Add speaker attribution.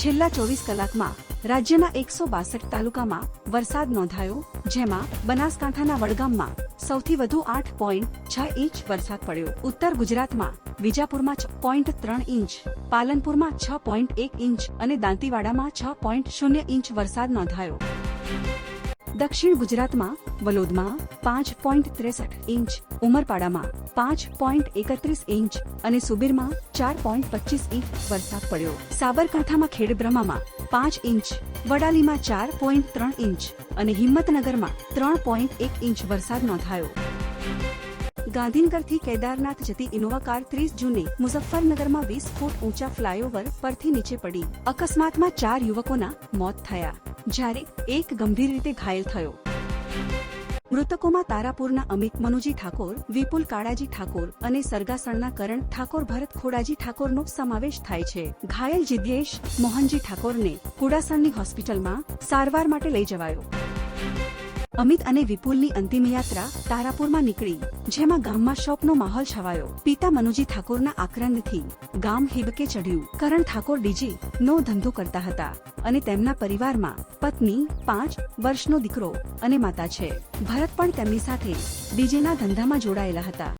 Speaker 1: છેલ્લા ચોવીસ કલાકમાં રાજ્યના એકસો બાસઠ તાલુકામાં વરસાદ નોંધાયો, જેમાં બનાસકાંઠાના વડગામમાં સૌથી વધુ આઠ પોઈન્ટ છ ઇંચ વરસાદ પડ્યો. ઉત્તર ગુજરાતમાં વિજાપુરમાં છ પોઈન્ટ ત્રણ ઇંચ, પાલનપુરમાં છ પોઈન્ટ એક ઇંચ અને દાંતીવાડામાં છ પોઈન્ટ શૂન્ય ઇંચ વરસાદ નોંધાયો. દક્ષિણ ગુજરાતમાં વલોદમાં પાંચ પોઈન્ટ ત્રેસઠ ઇંચ, ઉમરપાડામાં પાંચ પોઈન્ટ એકત્રીસ ઇંચ અને સુબીરમાં ચાર પોઈન્ટ પચીસ ઇંચ વરસાદ પડ્યો. સાબરકાંઠામાં ખેડબ્રહ્મામાં પાંચ ઇંચ, વડાલીમાં ચાર પોઈન્ટ ત્રણ ઇંચ અને હિંમતનગરમાં ત્રણ પોઈન્ટ એક ઇંચ વરસાદ નોંધાયો. ગાંધીનગરથી કેદારનાથ જતી ઇનોવા કાર ત્રીસ જૂને મુઝફ્ફરનગરમાં વીસ ફૂટ ઊંચા ફ્લાયઓવર પરથી નીચે પડી. અકસ્માતમાં ચાર યુવકોના મોત થયા. જ્યારે એક ગંભીર રીતે ઘાયલ થયો. મૃતકોમાં તારાપુરના અમિત મનુજી ઠાકોર, વિપુલ કાળાજી ઠાકોર અને સરગાસણના કરણ ઠાકોર, ભરત ખોડાજી ઠાકોરનો સમાવેશ થાય છે. ઘાયલ જિદ્યેશ મોહનજી ઠાકોરને કુડાસણની હોસ્પિટલમાં સારવાર માટે લઈ જવાયો. અમિત અને વિપુલની અંતિમ યાત્રા તારાપુરમાં નીકળી, જેમાં ગામમાં શોકનો માહોલ છવાયો. પિતા મનુજી ઠાકોરના આક્રંદથી ગામ હિબકે ચઢ્યું. કરણ ઠાકોર ડીજી નો ધંધો કરતા હતા અને તેમના પરિવારમાં પત્ની પાંચ વર્ષનો દીકરો અને માતા છે. ભરત પણ તેમની સાથે ડીજેના ધંધામાં જોડાયેલા હતા.